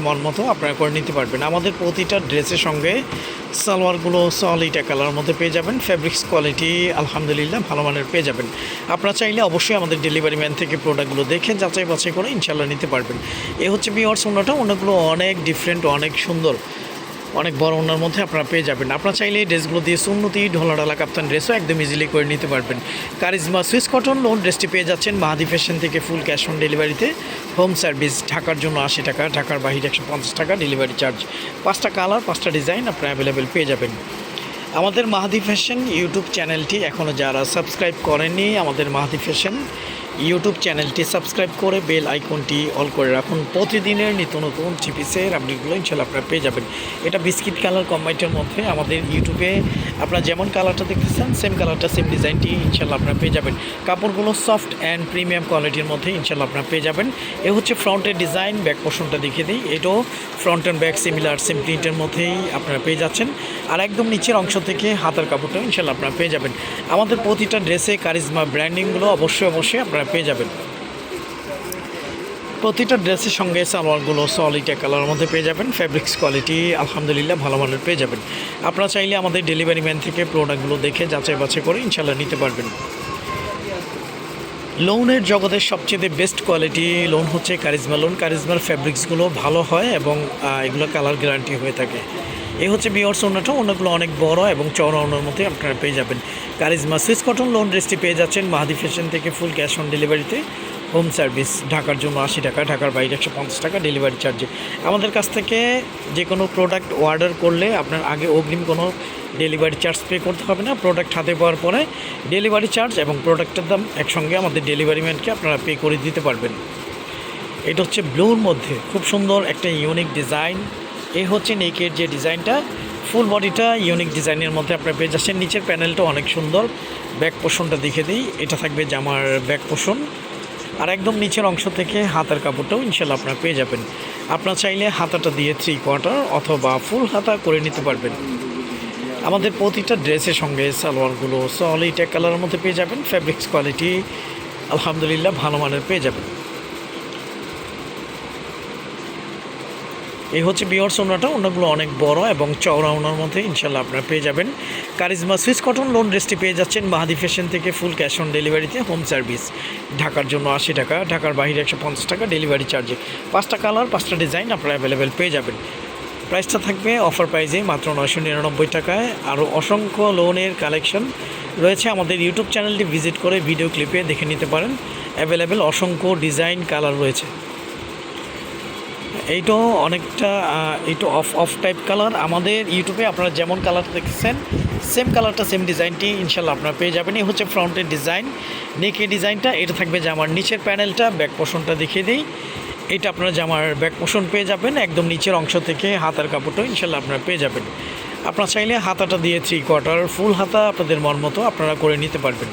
মন মতো আপনারা করে নিতে পারবেন। আমাদের প্রতিটা ড্রেসের সঙ্গে সালোয়ারগুলো সলিটা কালার মধ্যে পেয়ে যাবেন। ফেব্রিক্স কোয়ালিটি আলহামদুলিল্লাহ ভালো মানের পেয়ে যাবেন। আপনারা চাইলে অবশ্যই আমাদের ডেলিভারি ম্যান থেকে প্রোডাক্টগুলো দেখে যাচাই বাছাই করে ইনশাল্লাহ নিতে পারবেন। এ হচ্ছে বিওয়ার্স অন্যটা। অনেকগুলো অনেক ডিফারেন্ট অনেক সুন্দর। অনেক বড় ওনার মধ্যে আপনারা পেয়ে যাবেন। আপনারা চাইলে এই ড্রেসগুলো দিয়ে সুন্নতি ঢোলাডালা কাপ্তান ড্রেসও একদম ইজিলি করে নিতে পারবেন। কারিজমা সুইস কটন লোন ড্রেসটি পেয়ে যাচ্ছেন মাহাদি ফ্যাশন থেকে ফুল ক্যাশ অন ডেলিভারিতে হোম সার্ভিস ঢাকার জন্য আশি টাকা, ঢাকার বাহিরে একশো পঞ্চাশ টাকা ডেলিভারি চার্জ পাঁচটা কালার পাঁচটা ডিজাইন আপনারা অ্যাভেলেবেল পেয়ে যাবেন। আমাদের মাহাদি ফ্যাশন ইউটিউব চ্যানেলটি এখনও যারা সাবস্ক্রাইব করেননি, আমাদের মাহাদি ফ্যাশন ইউটিউব চ্যানেলটি সাবস্ক্রাইব করে বেল আইকনটি অল করে রাখুন। প্রতিদিনের নিত্য নতুন চিপিসের আপডেটগুলো ইনশাল্লাহ আপনারা পেয়ে যাবেন। এটা বিস্কিট কালার কম্বাইটের মধ্যে আমাদের ইউটিউবে আপনারা যেমন কালারটা দেখতেছেন সেম কালারটা সেম ডিজাইনটি ইনশাল্লাহ আপনারা পেয়ে যাবেন। কাপড়গুলো সফট অ্যান্ড প্রিমিয়াম কোয়ালিটির মধ্যে ইনশাল্লাহ আপনারা পেয়ে যাবেন। এ হচ্ছে ফ্রন্টের ডিজাইন ব্যাক পোর্শনটা দেখিয়ে দিই। এটাও front and back similar same প্রিন্টের মধ্যেই আপনারা পেয়ে যাচ্ছেন। আর একদম নিচের অংশ থেকে হাতার কাপড়টা ইনশাল্লাহ আপনারা পেয়ে যাবেন। আমাদের প্রতিটা ড্রেসে কারিজমা ব্র্যান্ডিংগুলো অবশ্যই অবশ্যই আপনারা পেয়ে যাবেন। প্রতিটা ড্রেসের সঙ্গে সালোয়ারগুলো সলিটা কালারের মধ্যে পেয়ে যাবেন ফ্যাব্রিক্স কোয়ালিটি আলহামদুলিল্লাহ ভালো মানের পেয়ে যাবেন। আপনারা চাইলে আমাদের ডেলিভারি ম্যান থেকে প্রোডাক্টগুলো দেখে যাচাই বাছাই করে ইনশাল্লাহ নিতে পারবেন। লোনের জগতের সবচেয়ে বেস্ট কোয়ালিটি লোন হচ্ছে কারিজমা লোন কারিজমার ফ্যাব্রিক্সগুলো ভালো হয় এবং এগুলো কালার গ্যারান্টি হয়ে থাকে। এই হচ্ছে বিয়র্স ওনাটা ওনাগুলো অনেক বড় এবং চওড়া ওনার মধ্যে আপনারা পেয়ে যাবেন। কারিজমা সুইস কটন লোন ড্রেসটি পেয়ে যাচ্ছেন মাহাদি ফ্যাশন থেকে ফুল ক্যাশ অন ডেলিভারিতে হোম সার্ভিস, ঢাকার জন্য আশি টাকা, ঢাকার বাইরে একশো পঞ্চাশ টাকা, ডেলিভারি চার্জে। আমাদের কাছ থেকে যে কোনো প্রোডাক্ট অর্ডার করলে আপনার আগে অগ্রিম কোনো ডেলিভারি চার্জ পে করতে হবে না। প্রোডাক্ট হাতে পাওয়ার পরে ডেলিভারি চার্জ এবং প্রোডাক্টের দাম একসঙ্গে আমাদের ডেলিভারি ম্যানকে আপনারা পে করে দিতে পারবেন। এটা হচ্ছে ব্লুর মধ্যে। খুব সুন্দর একটা ইউনিক ডিজাইন এই হচ্ছে নেকের যে ডিজাইনটা। ফুল বডিটা ইউনিক ডিজাইনের মধ্যে আপনারা পেয়ে যাচ্ছেন। নিচের প্যানেলটা অনেক সুন্দর। ব্যাক পোষণটা দেখে দিই। এটা থাকবে জামার ব্যাক পোষণ আর একদম নিচের অংশ থেকে হাতার কাপড়টাও ইনশাল্লাহ আপনারা পেয়ে যাবেন। আপনার চাইলে হাতাটা দিয়ে থ্রি কোয়ার্টার অথবা ফুল হাতা করে নিতে পারবেন। আমাদের প্রতিটা ড্রেসের সঙ্গে সালোয়ারগুলো সলিড এক কালারের মধ্যে পেয়ে যাবেন। ফ্যাব্রিক্স কোয়ালিটি আলহামদুলিল্লাহ, ভালো মানের পেয়ে যাবেন। এই হচ্ছে বিয়ার্স ওনাটা ওনাগুলো অনেক বড় এবং চওড়া ওনার মধ্যে ইনশাল্লাহ আপনারা পেয়ে যাবেন। কারিজমা সুইস কটন লোন ড্রেসটি পেয়ে যাচ্ছেন মাহাদি ফ্যাশন থেকে ফুল ক্যাশ অন ডেলিভারিতে হোম সার্ভিস ঢাকার জন্য আশি টাকা, ঢাকার বাইরে একশো পঞ্চাশ টাকা ডেলিভারি চার্জে পাঁচটা কালার পাঁচটা ডিজাইন আপনারা অ্যাভেলেবেল পেয়ে যাবেন। প্রাইসটা থাকবে অফার প্রাইজে মাত্র নয়শো নিরানব্বই টাকায়। আরও অসংখ্য লোনের কালেকশন রয়েছে আমাদের ইউটিউব চ্যানেলটি ভিজিট করে ভিডিও ক্লিপে দেখে নিতে পারেন। অ্যাভেলেবেল অসংখ্য ডিজাইন কালার রয়েছে। এইটাও অনেকটা এইটা অফ অফ টাইপ কালার আমাদের ইউটিউবে আপনারা যেমন কালার দেখছেন সেম কালারটা সেম ডিজাইনটি ইনশাল্লাহ আপনারা পেয়ে যাবেন। এই হচ্ছে ফ্রন্টের ডিজাইন নেকের ডিজাইনটা এটা থাকবে জামার নিচের প্যানেলটা ব্যাক পোষণটা দেখিয়ে দিই। এটা আপনারা জামার ব্যাক পোষণ পেয়ে যাবেন, একদম নিচের অংশ থেকে হাতার কাপড়টা ইনশাল্লাহ আপনারা পেয়ে যাবেন। আপনারা চাইলে হাতাটা দিয়ে থ্রি কোয়ার্টার ফুল হাতা আপনাদের মন মতো আপনারা করে নিতে পারবেন।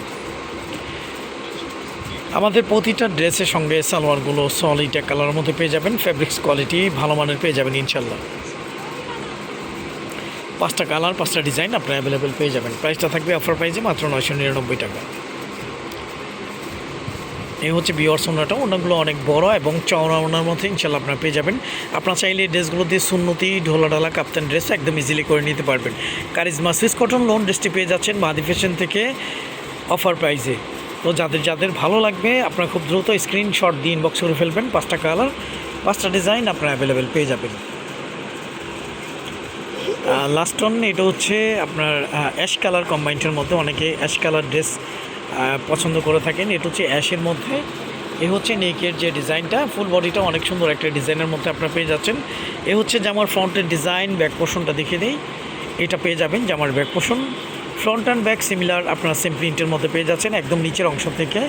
আমাদের প্রতিটা ড্রেসের সঙ্গে সালোয়ারগুলো সলিড এক কালারের মধ্যে পেয়ে যাবেন ফ্যাব্রিক্স কোয়ালিটি ভালো মানের পেয়ে যাবেন ইনশাল্লাহ। পাঁচটা কালার পাঁচটা ডিজাইন আপনারা অ্যাভেলেবেল পেয়ে যাবেন। প্রাইসটা থাকবে অফার প্রাইসে মাত্র নয়শো নিরানব্বই টাকা। এই হচ্ছে বিয়ার্স ওনাটা ওনাগুলো অনেক বড় এবং চওড়া ওনার মধ্যে ইনশাল্লাহ আপনারা পেয়ে যাবেন। আপনারা চাইলে এই ড্রেসগুলো দিয়ে সুন্নতি ঢোলাডালা কাপ্তান ড্রেস একদম ইজিলি করে নিতে পারবেন। কারিজমা সুইস কটন লোন ড্রেসটি পেয়ে যাচ্ছেন মাদি ফ্যাশন থেকে অফার প্রাইজে তো যাদের যাদের ভালো লাগবে, আপনারা খুব দ্রুত স্ক্রিনশট দিয়ে ইনবক্স করে ফেলবেন। পাঁচটা কালার পাঁচটা ডিজাইন আপনারা অ্যাভেলেবেল পেয়ে যাবেন। লাস্ট অন এটা হচ্ছে আপনার অ্যাশ কালার কম্বাইন্ডের মধ্যে অনেকে অ্যাশ কালার ড্রেস পছন্দ করে থাকেন। এটা হচ্ছে অ্যাশের মধ্যে। এ হচ্ছে নেকের যে ডিজাইনটা ফুল বডিটা অনেক সুন্দর একটা ডিজাইনের মধ্যে আপনারা পেয়ে যাচ্ছেন। এ হচ্ছে জামার ফ্রন্টের ডিজাইন ব্যাক পোর্শনটা দেখিয়ে দিই। এটা পেয়ে যাবেন জামার back portion front and back similar আপনারা সেম প্রিন্টের মধ্যে পেয়ে যাচ্ছেন, একদম নিচের অংশ থেকে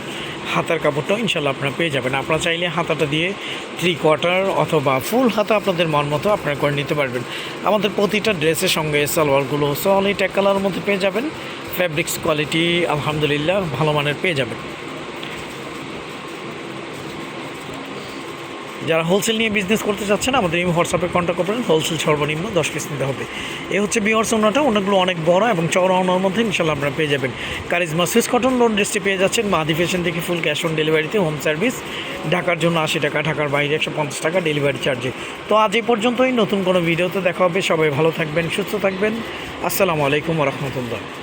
হাতার কাপড়টাও ইনশাল্লাহ আপনারা পেয়ে যাবেন। আপনারা চাইলে হাতাটা দিয়ে থ্রি কোয়ার্টার অথবা ফুল হাতা আপনাদের মন মতো আপনারা করে নিতে পারবেন। আমাদের প্রতিটা ড্রেসের সঙ্গে সালোয়ারগুলো সলিড এক কালারের মধ্যে পেয়ে যাবেন। ফ্যাব্রিক্স কোয়ালিটি আলহামদুলিল্লাহ ভালো মানের পেয়ে যাবেন। যারা হোলসেল নিয়ে বিজনেস করতে চাচ্ছেন, আমাদের এই হোয়াটসঅ্যাপে কন্ট্যাক্ট করবেন। হোলসেল সর্বনিম্ন দশ পিস নিতে হবে। এ হচ্ছে বিয়ার্স ওনাটা ওনাগুলো অনেক বড় এবং চওড়া ওনার মধ্যে ইনশাল্লাহ আপনারা পেয়ে যাবেন। কারিজমা সুইস কটন লোন ড্রেসটি পেয়ে যাচ্ছেন। মাদি ফ্যাশন থেকে ফুল ক্যাশ অন ডেলিভারিতে হোম সার্ভিস ঢাকার জন্য আশি টাকা, ঢাকার বাইরে একশো পঞ্চাশ টাকা ডেলিভারি চার্জে তো আজ এই পর্যন্তই, নতুন কোনো ভিডিওতে দেখা হবে। সবাই ভালো থাকবেন, সুস্থ থাকবেন। আসসালামু আলাইকুম রহমতুল্লাহ।